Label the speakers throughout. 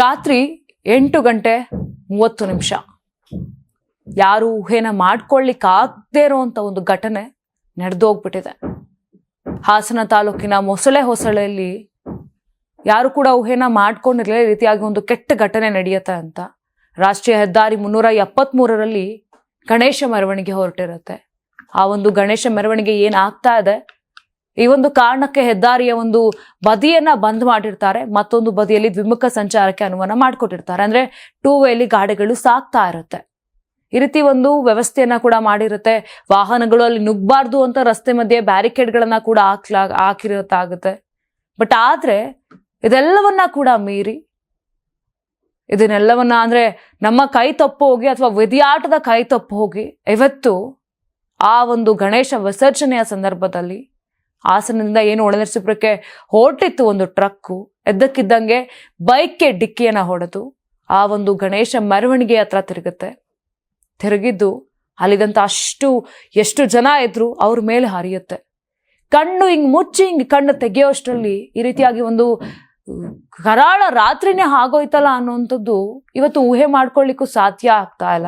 Speaker 1: ರಾತ್ರಿ ಎಂಟು ಗಂಟೆ ಮೂವತ್ತು ನಿಮಿಷ. ಯಾರು ಊಹೆನ ಮಾಡ್ಕೊಳ್ಳಿಕ್ಕೆ ಆಗದೇ ಇರುವಂತ ಒಂದು ಘಟನೆ ನಡೆದೋಗ್ಬಿಟ್ಟಿದೆ. ಹಾಸನ ತಾಲೂಕಿನ ಮೊಸಳೆ ಹೊಸಳೆಯಲ್ಲಿ ಯಾರು ಕೂಡ ಊಹೆನ ಮಾಡ್ಕೊಂಡಿರಲಿಲ್ಲ ರೀತಿಯಾಗಿ ಒಂದು ಕೆಟ್ಟ ಘಟನೆ ನಡೆಯುತ್ತೆ ಅಂತ. ರಾಷ್ಟ್ರೀಯ ಹೆದ್ದಾರಿ ಮುನ್ನೂರ ಎಪ್ಪತ್ಮೂರರಲ್ಲಿ ಗಣೇಶ ಮೆರವಣಿಗೆ ಹೊರಟಿರುತ್ತೆ. ಆ ಒಂದು ಗಣೇಶ ಮೆರವಣಿಗೆ ಏನಾಗ್ತಾ ಇದೆ? ಈ ಒಂದು ಕಾರಣಕ್ಕೆ ಹೆದ್ದಾರಿಯ ಒಂದು ಬದಿಯನ್ನ ಬಂದ್ ಮಾಡಿರ್ತಾರೆ, ಮತ್ತೊಂದು ಬದಿಯಲ್ಲಿ ದ್ವಿಮುಖ ಸಂಚಾರಕ್ಕೆ ಅನುಮಾನ ಮಾಡಿಕೊಟ್ಟಿರ್ತಾರೆ. ಅಂದ್ರೆ ಟೂ ವೇಲಿ ಗಾಡಿಗಳು ಸಾಕ್ತಾ ಇರುತ್ತೆ. ಈ ರೀತಿ ಒಂದು ವ್ಯವಸ್ಥೆಯನ್ನ ಕೂಡ ಮಾಡಿರುತ್ತೆ. ವಾಹನಗಳು ಅಲ್ಲಿ ನುಗ್ಬಾರ್ದು ಅಂತ ರಸ್ತೆ ಮಧ್ಯೆ ಬ್ಯಾರಿಕೇಡ್ಗಳನ್ನ ಕೂಡ ಹಾಕ್ಲಾ ಹಾಕಿರತ್ತಾಗುತ್ತೆ ಬಟ್ ಆದ್ರೆ ಇದೆಲ್ಲವನ್ನ ಕೂಡ ಮೀರಿ ಇದನ್ನೆಲ್ಲವನ್ನ ಅಂದ್ರೆ ನಮ್ಮ ಕೈ ತಪ್ಪು ಹೋಗಿ ಅಥವಾ ವಿದ್ಯಾಟದ ಕೈ ತಪ್ಪು ಹೋಗಿ ಇವತ್ತು ಆ ಒಂದು ಗಣೇಶ ವಿಸರ್ಜನೆಯ ಸಂದರ್ಭದಲ್ಲಿ ಹಾಸನದಿಂದ ಏನು ಒಳನರಸೀಪುರಕ್ಕೆ ಹೊರಟಿತ್ತು ಒಂದು ಟ್ರಕ್ಕು, ಎದ್ದಕ್ಕಿದ್ದಂಗೆ ಬೈಕ್ಗೆ ಡಿಕ್ಕಿಯನ್ನು ಹೊಡೆದು ಆ ಒಂದು ಗಣೇಶ ಮೆರವಣಿಗೆ ಹತ್ರ ತಿರುಗುತ್ತೆ. ತಿರುಗಿದ್ದು ಅಲ್ಲಿದಂತ ಅಷ್ಟು, ಎಷ್ಟು ಜನ ಇದ್ರು ಅವ್ರ ಮೇಲೆ ಹರಿಯುತ್ತೆ. ಕಣ್ಣು ಹಿಂಗೆ ಮುಚ್ಚಿ ಹಿಂಗೆ ಕಣ್ಣು ತೆಗೆಯೋಷ್ಟರಲ್ಲಿ ಈ ರೀತಿಯಾಗಿ ಒಂದು ಕರಾಳ ರಾತ್ರಿನೇ ಆಗೋಯ್ತಲ್ಲ ಅನ್ನುವಂಥದ್ದು ಇವತ್ತು ಊಹೆ ಮಾಡ್ಕೊಳ್ಳಿಕ್ಕೂ ಸಾಧ್ಯ ಆಗ್ತಾ ಇಲ್ಲ.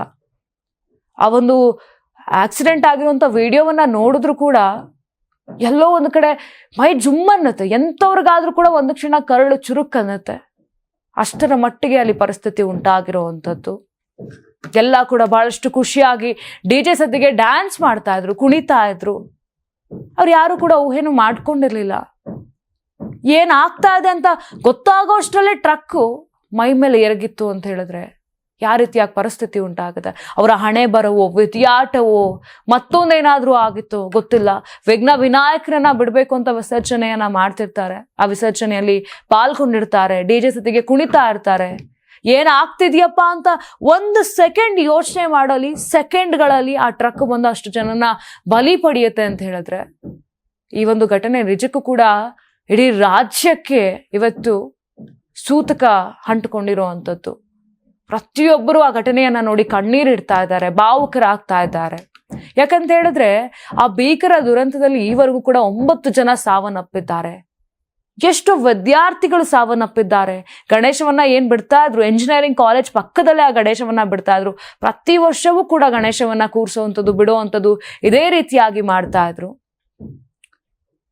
Speaker 1: ಆ ಒಂದು ಆಕ್ಸಿಡೆಂಟ್ ಆಗಿರುವಂಥ ವಿಡಿಯೋವನ್ನ ನೋಡಿದ್ರು ಕೂಡ ಎಲ್ಲೋ ಒಂದು ಕಡೆ ಮೈ ಜುಮ್ ಅನ್ನತ್ತೆ. ಎಂಥವ್ರಿಗಾದ್ರೂ ಕೂಡ ಒಂದು ಕ್ಷಣ ಕರಳು ಚುರುಕ್ ಅನ್ನತ್ತೆ. ಅಷ್ಟರ ಮಟ್ಟಿಗೆ ಅಲ್ಲಿ ಪರಿಸ್ಥಿತಿ ಉಂಟಾಗಿರುವಂಥದ್ದು. ಎಲ್ಲ ಕೂಡ ಬಹಳಷ್ಟು ಖುಷಿಯಾಗಿ ಡಿ ಜೆ ಸದ್ದಿಗೆ ಡ್ಯಾನ್ಸ್ ಮಾಡ್ತಾ ಇದ್ರು, ಕುಣಿತಾ ಇದ್ರು. ಅವ್ರು ಯಾರು ಕೂಡ ಊಹೆನೂ ಮಾಡ್ಕೊಂಡಿರ್ಲಿಲ್ಲ. ಏನ್ ಆಗ್ತಾ ಇದೆ ಅಂತ ಗೊತ್ತಾಗೋ ಅಷ್ಟರಲ್ಲೇ ಟ್ರಕ್ಕು ಮೈ ಮೇಲೆ ಎರಗಿತ್ತು ಅಂತ ಹೇಳಿದ್ರೆ ಯಾವ ರೀತಿಯಾಗಿ ಪರಿಸ್ಥಿತಿ ಉಂಟಾಗುತ್ತೆ ಅವರ ಹಣೆ ಬರವೋ, ವ್ಯತಿಯಾಟವೋ ಮತ್ತೊಂದೇನಾದರೂ ಆಗಿತ್ತು ಗೊತ್ತಿಲ್ಲ. ವಿಘ್ನ ವಿನಾಯಕರನ್ನ ಬಿಡಬೇಕು ಅಂತ ವಿಸರ್ಜನೆಯನ್ನ ಮಾಡ್ತಿರ್ತಾರೆ. ಆ ವಿಸರ್ಜನೆಯಲ್ಲಿ ಪಾಲ್ಗೊಂಡಿರ್ತಾರೆ, ಡಿ ಜೆ ಸತಿಗೆ ಕುಣಿತಾ ಇರ್ತಾರೆ. ಏನಾಗ್ತಿದ್ಯಪ್ಪ ಅಂತ ಒಂದು ಸೆಕೆಂಡ್ ಯೋಚನೆ ಮಾಡಲಿ, ಸೆಕೆಂಡ್ಗಳಲ್ಲಿ ಆ ಟ್ರಕ್ ಬಂದು ಅಷ್ಟು ಜನನ ಬಲಿ ಪಡೆಯುತ್ತೆ ಅಂತ ಹೇಳಿದ್ರೆ ಈ ಒಂದು ಘಟನೆ ನಿಜಕ್ಕೂ ಕೂಡ ಇಡೀ ರಾಜ್ಯಕ್ಕೆ ಇವತ್ತು ಸೂತಕ ಅಂಟುಕೊಂಡಿರುವಂಥದ್ದು. ಪ್ರತಿಯೊಬ್ಬರು ಆ ಘಟನೆಯನ್ನ ನೋಡಿ ಕಣ್ಣೀರಿಡ್ತಾ ಇದ್ದಾರೆ ಭಾವುಕರಾಗ್ತಾ ಇದ್ದಾರೆ. ಯಾಕಂತ ಹೇಳಿದ್ರೆ ಆ ಭೀಕರ ದುರಂತದಲ್ಲಿ ಈವರೆಗೂ ಕೂಡ ಒಂಬತ್ತು ಜನ ಸಾವನ್ನಪ್ಪಿದ್ದಾರೆ. ಎಷ್ಟು ವಿದ್ಯಾರ್ಥಿಗಳು ಸಾವನ್ನಪ್ಪಿದ್ದಾರೆ. ಗಣೇಶವನ್ನ ಏನ್ ಬಿಡ್ತಾ ಇದ್ರು? ಎಂಜಿನಿಯರಿಂಗ್ ಕಾಲೇಜ್ ಪಕ್ಕದಲ್ಲೇ ಆ ಗಣೇಶವನ್ನ ಬಿಡ್ತಾ ಇದ್ರು. ಪ್ರತಿ ವರ್ಷವೂ ಕೂಡ ಗಣೇಶವನ್ನ ಕೂರಿಸುವಂಥದ್ದು, ಬಿಡುವಂಥದ್ದು ಇದೇ ರೀತಿಯಾಗಿ ಮಾಡ್ತಾ ಇದ್ರು.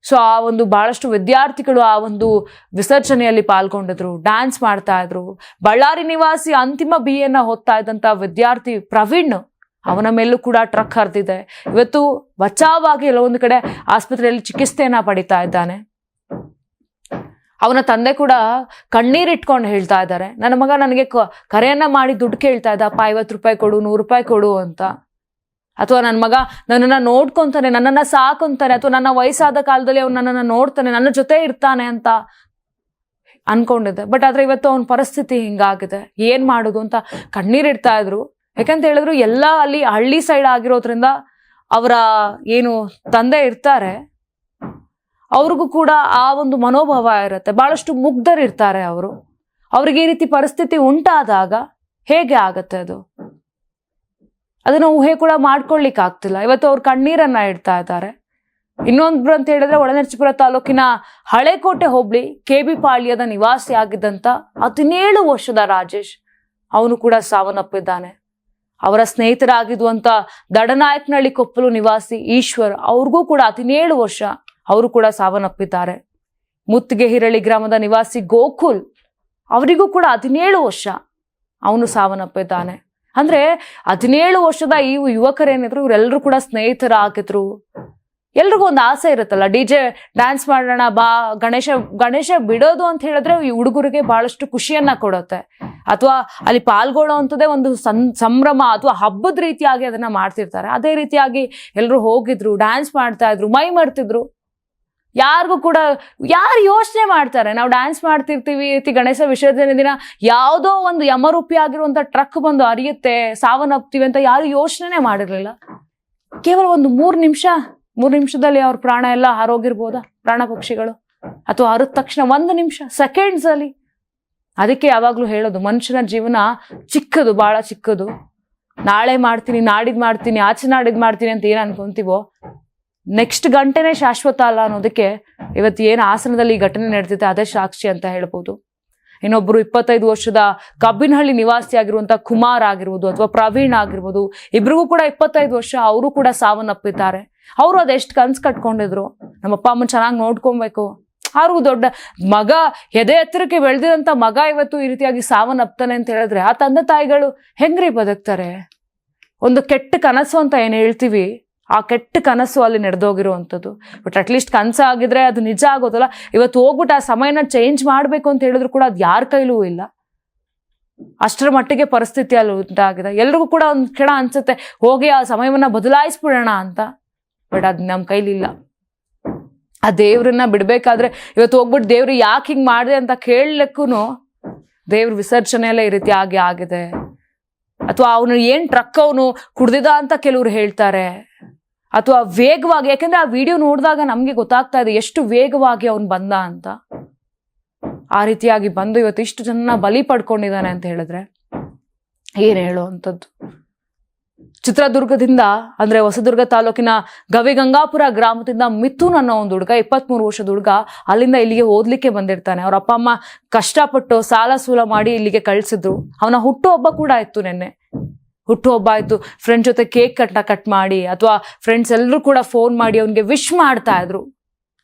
Speaker 1: ಸೊ ಆ ಒಂದು ಬಹಳಷ್ಟು ವಿದ್ಯಾರ್ಥಿಗಳು ಆ ಒಂದು ವಿಸರ್ಜನೆಯಲ್ಲಿ ಪಾಲ್ಗೊಂಡಿದ್ರು ಡ್ಯಾನ್ಸ್ ಮಾಡ್ತಾ ಇದ್ರು. ಬಳ್ಳಾರಿ ನಿವಾಸಿ ಅಂತಿಮ ಬಿ ಎನ್ನ ಹೊತ್ತಾ ಇದ್ದಂತ ವಿದ್ಯಾರ್ಥಿ ಪ್ರವೀಣ್ ಅವನ ಮೇಲೂ ಕೂಡ ಟ್ರಕ್ ಹರಿದಿದೆ. ಇವತ್ತು ಬಚಾವಾಗಿ ಕೆಲವೊಂದು ಕಡೆ ಆಸ್ಪತ್ರೆಯಲ್ಲಿ ಚಿಕಿತ್ಸೆಯನ್ನ ಪಡಿತಾ ಇದ್ದಾನೆ. ಅವನ ತಂದೆ ಕೂಡ ಕಣ್ಣೀರಿಟ್ಕೊಂಡು ಹೇಳ್ತಾ ಇದ್ದಾರೆ. ನನ್ನ ಮಗ ನನಗೆ ಕರೆಯನ್ನ ಮಾಡಿ ದುಡ್ಡು ಕೇಳ್ತಾ ಇದ್ದ, ಅಪ್ಪ, ಐವತ್ತು ರೂಪಾಯಿ ಕೊಡು, ನೂರು ರೂಪಾಯಿ ಕೊಡು ಅಂತ. ಅಥವಾ ನನ್ನ ಮಗ ನನ್ನನ್ನು ನೋಡ್ಕೊತಾನೆ, ನನ್ನನ್ನು ಸಾಕೊಂತಾನೆ, ಅಥವಾ ನನ್ನ ವಯಸ್ಸಾದ ಕಾಲದಲ್ಲಿ ಅವ್ನು ನನ್ನನ್ನು ನೋಡ್ತಾನೆ, ನನ್ನ ಜೊತೆ ಇರ್ತಾನೆ ಅಂತ ಅನ್ಕೊಂಡಿದ್ದೆ. ಬಟ್ ಆದ್ರೆ ಇವತ್ತು ಅವನ ಪರಿಸ್ಥಿತಿ ಹಿಂಗಾಗಿದೆ. ಏನು ಮಾಡುದು ಅಂತ ಕಣ್ಣೀರಿಡ್ತಾ ಇದ್ರು. ಯಾಕಂತ ಹೇಳಿದ್ರು ಎಲ್ಲ ಅಲ್ಲಿ ಹಳ್ಳಿ ಸೈಡ್ ಆಗಿರೋದ್ರಿಂದ ಅವರ ಏನು ತಂದೆ ಇರ್ತಾರೆ, ಅವ್ರಿಗೂ ಕೂಡ ಆ ಒಂದು ಮನೋಭಾವ ಇರುತ್ತೆ. ಬಹಳಷ್ಟು ಮುಗ್ಧರಿರ್ತಾರೆ ಅವರು. ಅವ್ರಿಗೆ ಈ ರೀತಿ ಪರಿಸ್ಥಿತಿ ಉಂಟಾದಾಗ ಹೇಗೆ ಆಗತ್ತೆ ಅದು? ಅದನ್ನ ಊಹೆ ಕೂಡ ಮಾಡ್ಕೊಳ್ಲಿಕ್ಕೆ ಆಗ್ತಿಲ್ಲ ಇವತ್ತು ಅವ್ರು ಕಣ್ಣೀರನ್ನ ಇಡ್ತಾ ಇದ್ದಾರೆ. ಇನ್ನೊಂದ್ರು ಅಂತ ಹೇಳಿದ್ರೆ ಒಳನರ್ಚಿಪುರ ತಾಲೂಕಿನ ಹಳೆಕೋಟೆ ಹೋಬಳಿ ಕೆ ಬಿ ಪಾಳ್ಯದ ನಿವಾಸಿ ಆಗಿದ್ದಂತ ಹದಿನೇಳು ವರ್ಷದ ರಾಜೇಶ್ ಅವನು ಕೂಡ ಸಾವನ್ನಪ್ಪಿದ್ದಾನೆ. ಅವರ ಸ್ನೇಹಿತರಾಗಿದ್ದುವಂತ ದಡನಾಯಕನಹಳ್ಳಿ ಕೊಪ್ಪಲು ನಿವಾಸಿ ಈಶ್ವರ್ ಅವ್ರಿಗೂ ಕೂಡ ಹದಿನೇಳು ವರ್ಷ ಅವರು ಕೂಡ ಸಾವನ್ನಪ್ಪಿದ್ದಾರೆ. ಮುತ್ತಿಗೆ ಹಿರಳಿ ಗ್ರಾಮದ ನಿವಾಸಿ ಗೋಕುಲ್ ಅವರಿಗೂ ಕೂಡ ಹದಿನೇಳು ವರ್ಷ ಅವನು ಸಾವನ್ನಪ್ಪಿದ್ದಾನೆ. ಅಂದ್ರೆ ಹದಿನೇಳು ವರ್ಷದ ಈ ಯುವಕರೇನಿದ್ರು ಇವರೆಲ್ಲರೂ ಕೂಡ ಸ್ನೇಹಿತರ ಹಾಕಿದ್ರು ಎಲ್ರಿಗೂ ಒಂದು ಆಸೆ ಇರುತ್ತಲ್ಲ, ಡಿ ಜೆ ಡ್ಯಾನ್ಸ್ ಮಾಡೋಣ ಬಾ, ಗಣೇಶ ಗಣೇಶ ಬಿಡೋದು ಅಂತ ಹೇಳಿದ್ರೆ ಈ ಹುಡುಗರಿಗೆ ಬಹಳಷ್ಟು ಖುಷಿಯನ್ನ ಕೊಡುತ್ತೆ. ಅಥವಾ ಅಲ್ಲಿ ಪಾಲ್ಗೊಳ್ಳೋವಂಥದ್ದೇ ಒಂದು ಸಂ, ಸಂಭ್ರಮ ಅಥವಾ ಹಬ್ಬದ ರೀತಿಯಾಗಿ ಅದನ್ನ ಮಾಡ್ತಿರ್ತಾರೆ. ಅದೇ ರೀತಿಯಾಗಿ ಎಲ್ಲರೂ ಹೋಗಿದ್ರು, ಡ್ಯಾನ್ಸ್ ಮಾಡ್ತಾ ಇದ್ರು, ಮೈ ಮಾಡ್ತಿದ್ರು ಯಾರಿಗೂ ಕೂಡ ಯಾರು ಯೋಚನೆ ಮಾಡ್ತಾರೆ? ನಾವು ಡ್ಯಾನ್ಸ್ ಮಾಡ್ತಿರ್ತೀವಿ ರೀತಿ ಗಣೇಶ ವಿಸರ್ಜನೆ ದಿನ, ಯಾವುದೋ ಒಂದು ಯಮರೂಪಿ ಆಗಿರುವಂತ ಟ್ರಕ್ ಬಂದು ಅರಿಯುತ್ತೆ ಸಾವನ್ನಪ್ತೀವಿ ಅಂತ ಯಾರು ಯೋಚನೆ ಮಾಡಿರ್ಲಿಲ್ಲ? ಕೇವಲ ಒಂದು ಮೂರು ನಿಮಿಷ, ಮೂರು ನಿಮಿಷದಲ್ಲಿ ಅವ್ರ ಪ್ರಾಣ ಎಲ್ಲ ಹಾರೋಗಿರ್ಬೋದಾ ಪ್ರಾಣ ಪಕ್ಷಿಗಳು? ಅಥವಾ ಹರಿದ ತಕ್ಷಣ ಒಂದು ನಿಮಿಷ ಸೆಕೆಂಡ್ಸ್ ಅಲ್ಲಿ? ಅದಕ್ಕೆ ಯಾವಾಗ್ಲೂ ಹೇಳೋದು, ಮನುಷ್ಯನ ಜೀವನ ಚಿಕ್ಕದು ಬಹಳ ಚಿಕ್ಕದು. ನಾಳೆ ಮಾಡ್ತೀನಿ, ನಾಡಿದ್ ಮಾಡ್ತೀನಿ, ಆಚೆ ನಾಡಿದ್ ಮಾಡ್ತೀನಿ ಅಂತ ಏನು ಅನ್ಕೊಂತೀವೋ ನೆಕ್ಸ್ಟ್ ಗಂಟೆನೇ ಶಾಶ್ವತ ಅಲ್ಲ ಅನ್ನೋದಕ್ಕೆ ಇವತ್ತು ಏನು ಆಸನದಲ್ಲಿ ಈ ಘಟನೆ ನಡೆದಿದೆ ಅದೇ ಸಾಕ್ಷಿ ಅಂತ ಹೇಳ್ಬೋದು. ಇನ್ನೊಬ್ರು ಇಪ್ಪತ್ತೈದು ವರ್ಷದ ಕಬ್ಬಿನಹಳ್ಳಿ ನಿವಾಸಿ ಆಗಿರುವಂತ ಕುಮಾರ್ ಆಗಿರ್ಬೋದು ಅಥವಾ ಪ್ರವೀಣ್ ಆಗಿರ್ಬೋದು, ಇಬ್ರಿಗೂ ಕೂಡ ಇಪ್ಪತ್ತೈದು ವರ್ಷ, ಅವರು ಕೂಡ ಸಾವನ್ನಪ್ಪಿದ್ದಾರೆ. ಅವರು ಅದೆಷ್ಟು ಕನ್ಸು ಕಟ್ಕೊಂಡಿದ್ರು? ನಮ್ಮ ಅಪ್ಪ ಅಮ್ಮನ ಚೆನ್ನಾಗಿ ನೋಡ್ಕೊಬೇಕು. ಅವ್ರಿಗೂ ದೊಡ್ಡ ಮಗ ಎದೆ ಎತ್ತರಕ್ಕೆ ಬೆಳೆದಿರೋಂಥ ಮಗ ಇವತ್ತು ಈ ರೀತಿಯಾಗಿ ಸಾವನ್ನಪ್ತಾನೆ ಅಂತ ಹೇಳಿದ್ರೆ ಆ ತಂದೆ ತಾಯಿಗಳು ಹೆಂಗ್ರಿ ಬದುಕ್ತಾರೆ? ಒಂದು ಕೆಟ್ಟ ಕನಸು ಅಂತ ಏನು ಹೇಳ್ತೀವಿ? ಆ ಕೆಟ್ಟ ಕನಸು ಅಲ್ಲಿ ನಡೆದೋಗಿರುವಂಥದ್ದು. ಬಟ್ ಅಟ್ಲೀಸ್ಟ್ ಕನಸು ಆಗಿದ್ರೆ ಅದು ನಿಜ ಆಗೋದಲ್ಲ ಇವತ್ತು ಹೋಗ್ಬಿಟ್ಟು ಆ ಸಮಯನ ಚೇಂಜ್ ಮಾಡಬೇಕು ಅಂತ ಹೇಳಿದ್ರು ಕೂಡ ಅದು ಯಾರ ಕೈಲೂ ಇಲ್ಲ. ಅಷ್ಟರ ಮಟ್ಟಿಗೆ ಪರಿಸ್ಥಿತಿ ಅಲ್ಲಿ ಉಂಟಾಗಿದೆ. ಎಲ್ರಿಗೂ ಕೂಡ ಒಂದು ಕ್ಷಣ ಅನ್ಸುತ್ತೆ, ಹೋಗಿ ಆ ಸಮಯವನ್ನ ಬದಲಾಯಿಸ್ಬಿಡೋಣ ಅಂತ. ಬಟ್ ಅದು ನಮ್ಮ ಕೈಲಿಲ್ಲ ಆ ದೇವ್ರನ್ನ ಬಿಡಬೇಕಾದ್ರೆ ಇವತ್ತು ಹೋಗ್ಬಿಟ್ಟು ದೇವ್ರು ಯಾಕೆ ಹಿಂಗೆ ಮಾಡಿದೆ ಅಂತ ಕೇಳಲಿಕ್ಕೂ ದೇವ್ರ ವಿಸರ್ಜನೆ ಎಲ್ಲ ಈ ರೀತಿ ಆಗಿ ಆಗಿದೆ. ಅಥವಾ ಅವನು ಏನು ಟ್ರಕ್ ಅವನು ಕುಡ್ದಿದ ಅಂತ ಕೆಲವ್ರು ಹೇಳ್ತಾರೆ. ಅಥವಾ ವೇಗವಾಗಿ, ಯಾಕಂದ್ರೆ ಆ ವಿಡಿಯೋ ನೋಡಿದಾಗ ನಮಗೆ ಗೊತ್ತಾಗ್ತಾ ಇದೆ ಎಷ್ಟು ವೇಗವಾಗಿ ಅವನು ಬಂದ ಅಂತ. ಆ ರೀತಿಯಾಗಿ ಬಂದು ಇವತ್ತು ಇಷ್ಟು ಜನ ಬಲಿ ಪಡ್ಕೊಂಡಿದ್ದಾನೆ ಅಂತ ಹೇಳಿದ್ರೆ ಏನ್ ಹೇಳುವಂಥದ್ದು? ಚಿತ್ರದುರ್ಗದಿಂದ, ಅಂದ್ರೆ ಹೊಸದುರ್ಗ ತಾಲೂಕಿನ ಗವಿಗಂಗಾಪುರ ಗ್ರಾಮದಿಂದ ಮಿಥುನ್ ಅನ್ನೋ ಒಂದು ಹುಡುಗ, ಇಪ್ಪತ್ಮೂರು ವರ್ಷದ ಹುಡುಗ, ಅಲ್ಲಿಂದ ಇಲ್ಲಿಗೆ ಓದ್ಲಿಕ್ಕೆ ಬಂದಿರ್ತಾನೆ. ಅವ್ರ ಅಪ್ಪ ಅಮ್ಮ ಕಷ್ಟಪಟ್ಟು ಸಾಲ ಸೂಲ ಮಾಡಿ ಇಲ್ಲಿಗೆ ಕಳಿಸಿದ್ರು. ಅವನ ಹುಟ್ಟುಹಬ್ಬ ಕೂಡ ಇತ್ತು ನಿನ್ನೆ. ಹುಟ್ಟುಹಬ್ಬ ಆಯಿತು ಫ್ರೆಂಡ್ ಜೊತೆ ಕೇಕ್ ಕಟ್ಟ ಕಟ್ ಮಾಡಿ ಅಥವಾ ಫ್ರೆಂಡ್ಸ್ ಎಲ್ಲರೂ ಕೂಡ ಫೋನ್ ಮಾಡಿ ಅವನಿಗೆ ವಿಶ್ ಮಾಡ್ತಾ ಇದ್ರು.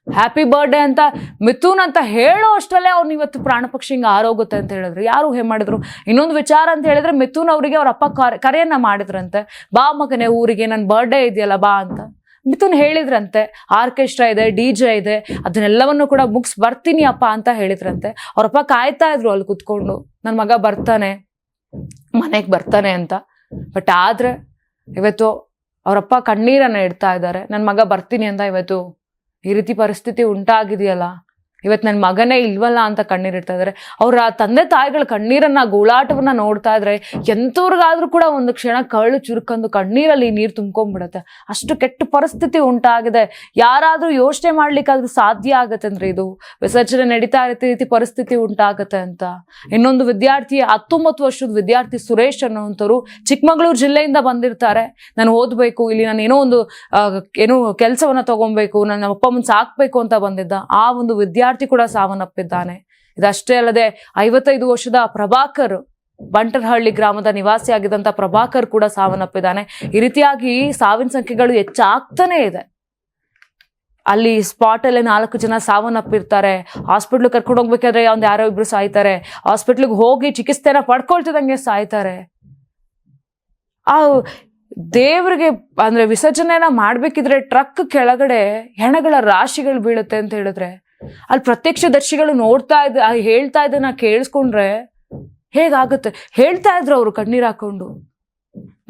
Speaker 1: ಹ್ಯಾಪಿ ಬರ್ಡೇ ಅಂತ ಮಿಥುನ್ ಅಂತ ಹೇಳೋ ಅಷ್ಟರಲ್ಲೇ ಅವ್ನು ಇವತ್ತು ಪ್ರಾಣ ಪಕ್ಷಿ ಹಿಂಗೆ ಆರೋಗುತ್ತೆ ಅಂತ ಹೇಳಿದ್ರು. ಯಾರು ಹೇ ಮಾಡಿದ್ರು? ಇನ್ನೊಂದು ವಿಚಾರ ಅಂತ ಹೇಳಿದ್ರೆ ಮಿಥುನ್ ಅವರಿಗೆ ಅವ್ರ ಅಪ್ಪ ಕರೆ, ಕರೆಯನ್ನ ಮಾಡಿದ್ರಂತೆ. ಬಾ ಮಗನೇ ಊರಿಗೆ ನನ್ನ ಬರ್ಡೇ ಇದೆಯಲ್ಲ, ಬಾ ಅಂತ. ಮಿಥುನ್ ಹೇಳಿದ್ರಂತೆ. ಆರ್ಕೆಸ್ಟ್ರಾ ಇದೆ ಡಿ ಜೆ ಇದೆ, ಅದನ್ನೆಲ್ಲವನ್ನು ಕೂಡ ಮುಗಿಸ್ ಬರ್ತೀನಿ ಅಪ್ಪ ಅಂತ ಹೇಳಿದ್ರಂತೆ. ಅವ್ರಪ್ಪ ಕಾಯ್ತಾ ಇದ್ರು ಅಲ್ಲಿ ಕುತ್ಕೊಂಡು. ನನ್ನ ಮಗ ಬರ್ತಾನೆ, ಮನೆಗೆ ಬರ್ತಾನೆ ಅಂತ. ಬಟ್ ಆದ್ರೆ ಇವತ್ತು ಅವರಪ್ಪ ಕಣ್ಣೀರನ್ನು ಇಡ್ತಾ ಇದ್ದಾರೆ. ನನ್ನ ಮಗ ಬರ್ತೀನಿ ಅಂತ ಇವತ್ತು ಈ ರೀತಿ ಪರಿಸ್ಥಿತಿ ಉಂಟಾಗಿದೆಯಲ್ಲ? ಇವತ್ತು ನನ್ನ ಮಗನೇ ಇಲ್ವಲ್ಲ ಅಂತ ಕಣ್ಣೀರಿಡ್ತಾ ಇದ್ದಾರೆ ಅವರ ತಂದೆ ತಾಯಿಗಳ ಕಣ್ಣೀರನ್ನ, ಗೋಳಾಟವನ್ನು ನೋಡ್ತಾ ಇದ್ರೆ ಎಂಥವ್ರಿಗಾದ್ರೂ ಕೂಡ ಒಂದು ಕ್ಷಣ ಕಳ್ಳು ಚುರುಕಂದು ಕಣ್ಣೀರಲ್ಲಿ ನೀರು ತುಂಬ್ಕೊಂಡ್ಬಿಡುತ್ತೆ ಅಷ್ಟು ಕೆಟ್ಟ ಪರಿಸ್ಥಿತಿ ಉಂಟಾಗಿದೆ. ಯಾರಾದ್ರೂ ಯೋಚನೆ ಮಾಡ್ಲಿಕ್ಕಾದ್ರೂ ಸಾಧ್ಯ ಆಗತ್ತೆ ಅಂದ್ರೆ ಇದು. ವಿಸರ್ಜನೆ ನಡೀತಾ ಇರುತ್ತೆ ರೀತಿ ಪರಿಸ್ಥಿತಿ ಉಂಟಾಗತ್ತೆ ಅಂತ. ಇನ್ನೊಂದು ವಿದ್ಯಾರ್ಥಿ, ಹತ್ತೊಂಬತ್ತು ವರ್ಷದ ವಿದ್ಯಾರ್ಥಿ ಸುರೇಶ್ ಅನ್ನುವಂಥವ್ರು ಚಿಕ್ಕಮಗಳೂರು ಜಿಲ್ಲೆಯಿಂದ ಬಂದಿರ್ತಾರೆ. ನಾನು ಓದಬೇಕು, ಇಲ್ಲಿ ನಾನು ಏನೋ ಒಂದು ಏನೋ ಕೆಲಸವನ್ನ ತಗೊಬೇಕು, ನನ್ನ ಅಪ್ಪ ಮುಂದೆ ಸಾಕ್ಬೇಕು ಅಂತ ಬಂದಿದ್ದ. ಆ ಒಂದು ವಿದ್ಯಾರ್ಥಿ ಕೂಡ ಸಾವನ್ನಪ್ಪಿದ್ದಾನೆ. ಇದಷ್ಟೇ ಅಲ್ಲದೆ ಐವತ್ತೈದು ವರ್ಷದ ಪ್ರಭಾಕರ್ ಬಂಟರಹಳ್ಳಿ ಗ್ರಾಮದ ನಿವಾಸಿಯಾಗಿದ್ದಂಥ ಪ್ರಭಾಕರ್ ಕೂಡ ಸಾವನ್ನಪ್ಪಿದ್ದಾನೆ. ಈ ರೀತಿಯಾಗಿ ಸಾವಿನ ಸಂಖ್ಯೆಗಳು ಹೆಚ್ಚಾಗ್ತಾನೆ ಇದೆ. ಅಲ್ಲಿ ಸ್ಪಾಟ್ ಅಲ್ಲೇ ನಾಲ್ಕು ಜನ ಸಾವನ್ನಪ್ಪಿರ್ತಾರೆ. ಹಾಸ್ಪಿಟ್ಲ್ ಕರ್ಕೊಂಡು ಹೋಗ್ಬೇಕಾದ್ರೆ ಒಂದ್ ಯಾರೋ ಇಬ್ರು ಸಾಯ್ತಾರೆ. ಹಾಸ್ಪಿಟ್ಲಿಗೆ ಹೋಗಿ ಚಿಕಿತ್ಸೆನ ಪಡ್ಕೊಳ್ತಿದಂಗೆ ಸಾಯ್ತಾರೆ. ಆ ದೇವ್ರಿಗೆ ಅಂದ್ರೆ ವಿಸರ್ಜನೆನ ಮಾಡ್ಬೇಕಿದ್ರೆ ಟ್ರಕ್ ಕೆಳಗಡೆ ಹೆಣಗಳ ರಾಶಿಗಳು ಬೀಳುತ್ತೆ ಅಂತ ಹೇಳಿದ್ರೆ ಅಲ್ಲಿ ಪ್ರತ್ಯಕ್ಷದರ್ಶಿಗಳು ನೋಡ್ತಾ ಇದ್ದ ಹೇಳ್ತಾ ಹೇಳ್ತಾ ಇದನ್ನ ಕೇಳಿಸ್ಕೊಂಡ್ರೆ ಹೇಗಾಗುತ್ತೆ? ಹೇಳ್ತಾ ಇದ್ರು ಅವರು ಕಣ್ಣೀರು ಹಾಕೊಂಡು.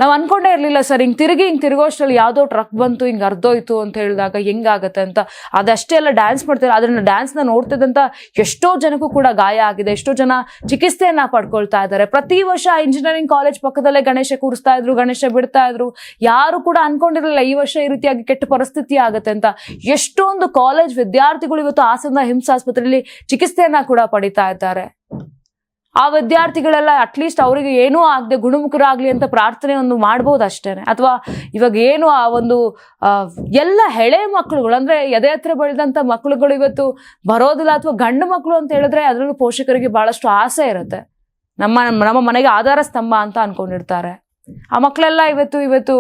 Speaker 1: ನಾವ್ ಅನ್ಕೊಂಡೇ ಇರಲಿಲ್ಲ, ಸರ್, ಹಿಂಗೆ ತಿರುಗಿ, ಹಿಂಗೆ ತಿರುಗೋಷ್ಟ್ರಲ್ಲಿ ಯಾವುದೋ ಟ್ರಕ್ ಬಂತು, ಹಿಂಗೆ ಅರ್ಧೋಯ್ತು ಅಂತ ಹೇಳಿದಾಗ ಹೆಂಗಾಗತ್ತೆ ಅಂತ. ಅದಷ್ಟೇ ಎಲ್ಲ ಡ್ಯಾನ್ಸ್ ಮಾಡ್ತಾರೆ ಅದನ್ನು ಡ್ಯಾನ್ಸ್ನ ನೋಡ್ತಿದ್ದಂಥ ಎಷ್ಟೋ ಜನಕ್ಕೂ ಕೂಡ ಗಾಯ ಆಗಿದೆ. ಎಷ್ಟೋ ಜನ ಚಿಕಿತ್ಸೆಯನ್ನ ಪಡ್ಕೊಳ್ತಾ ಇದ್ದಾರೆ. ಪ್ರತಿ ವರ್ಷ ಇಂಜಿನಿಯರಿಂಗ್ ಕಾಲೇಜ್ ಪಕ್ಕದಲ್ಲೇ ಗಣೇಶ ಕೂರಿಸ್ತಾ ಇದ್ರು, ಗಣೇಶ ಬಿಡ್ತಾ ಇದ್ರು. ಯಾರು ಕೂಡ ಅನ್ಕೊಂಡಿರಲಿಲ್ಲ ಈ ವರ್ಷ ಈ ರೀತಿಯಾಗಿ ಕೆಟ್ಟ ಪರಿಸ್ಥಿತಿ ಆಗುತ್ತೆ ಅಂತ. ಎಷ್ಟೊಂದು ಕಾಲೇಜ್ ವಿದ್ಯಾರ್ಥಿಗಳು ಇವತ್ತು ಹಾಸನ ಹಿಮ್ಸ್ ಆಸ್ಪತ್ರೆಯಲ್ಲಿ ಚಿಕಿತ್ಸೆಯನ್ನ ಕೂಡ ಪಡಿತಾ ಇದ್ದಾರೆ. ಆ ವಿದ್ಯಾರ್ಥಿಗಳೆಲ್ಲ ಅಟ್ಲೀಸ್ಟ್ ಅವರಿಗೆ ಏನೂ ಆಗದೆ ಗುಣಮುಖರಾಗಲಿ ಅಂತ ಪ್ರಾರ್ಥನೆ ಒಂದು ಮಾಡ್ಬೋದು ಅಷ್ಟೇನೆ. ಅಥವಾ ಇವಾಗ ಏನು ಆ ಒಂದು ಎಲ್ಲ ಹೆಳೆ ಮಕ್ಕಳುಗಳು ಅಂದರೆ ಎದೆ ಹತ್ರ ಬೆಳೆದಂಥ ಮಕ್ಕಳುಗಳು ಇವತ್ತು ಬರೋದಿಲ್ಲ ಅಥವಾ ಗಂಡು ಮಕ್ಕಳು ಅಂತ ಹೇಳಿದ್ರೆ ಅದರಲ್ಲೂ ಪೋಷಕರಿಗೆ ಭಾಳಷ್ಟು ಆಸೆ ಇರುತ್ತೆ. ನಮ್ಮ ನಮ್ಮ ಮನೆಗೆ ಆಧಾರ ಸ್ತಂಭ ಅಂತ ಅಂದ್ಕೊಂಡಿರ್ತಾರೆ ಆ ಮಕ್ಕಳೆಲ್ಲ ಇವತ್ತು ಇವತ್ತು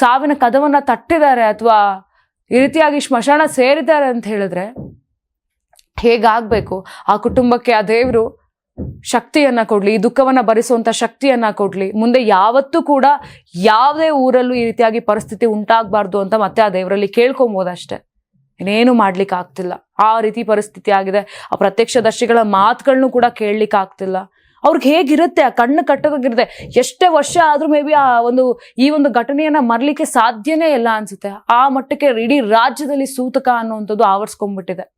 Speaker 1: ಸಾವಿನ ಕದವನ್ನು ತಟ್ಟಿದ್ದಾರೆ ಅಥವಾ ಈ ರೀತಿಯಾಗಿ ಸ್ಮಶಾನ ಸೇರಿದ್ದಾರೆ ಅಂತ ಹೇಳಿದ್ರೆ ಹೇಗಾಗಬೇಕು? ಆ ಕುಟುಂಬಕ್ಕೆ ಆ ದೇವರು ಶಕ್ತಿಯನ್ನ ಕೊಡ್ಲಿ ಈ ದುಃಖವನ್ನ ಭರಿಸುವಂತ ಶಕ್ತಿಯನ್ನ ಕೊಡ್ಲಿ. ಮುಂದೆ ಯಾವತ್ತೂ ಕೂಡ ಯಾವುದೇ ಊರಲ್ಲೂ ಈ ರೀತಿಯಾಗಿ ಪರಿಸ್ಥಿತಿ ಉಂಟಾಗಬಾರ್ದು ಅಂತ ಮತ್ತೆ ಆ ದೇವರಲ್ಲಿ ಕೇಳ್ಕೊಬೋದಷ್ಟೇ. ಇನ್ನೇನು ಮಾಡ್ಲಿಕ್ಕೆ ಆಗ್ತಿಲ್ಲ. ಆ ರೀತಿ ಪರಿಸ್ಥಿತಿ ಆಗಿದೆ. ಆ ಪ್ರತ್ಯಕ್ಷದರ್ಶಿಗಳ ಮಾತುಗಳನ್ನು ಕೂಡ ಕೇಳಲಿಕ್ಕೆ ಆಗ್ತಿಲ್ಲ. ಅವ್ರಿಗೆ ಹೇಗಿರುತ್ತೆ? ಆ ಕಣ್ಣು ಕಟ್ಟೋದಾಗಿರುತ್ತೆ ಎಷ್ಟೇ ವರ್ಷ ಆದ್ರೂ ಮೇ ಬಿ ಆ ಒಂದು, ಈ ಒಂದು ಘಟನೆಯನ್ನ ಮರಲಿಕ್ಕೆ ಸಾಧ್ಯನೇ ಇಲ್ಲ ಅನ್ಸುತ್ತೆ. ಆ ಮಟ್ಟಕ್ಕೆ ಇಡೀ ರಾಜ್ಯದಲ್ಲಿ ಸೂತಕ ಅನ್ನುವಂಥದ್ದು ಆವರಿಸ್ಕೊಂಡ್ಬಿಟ್ಟಿದೆ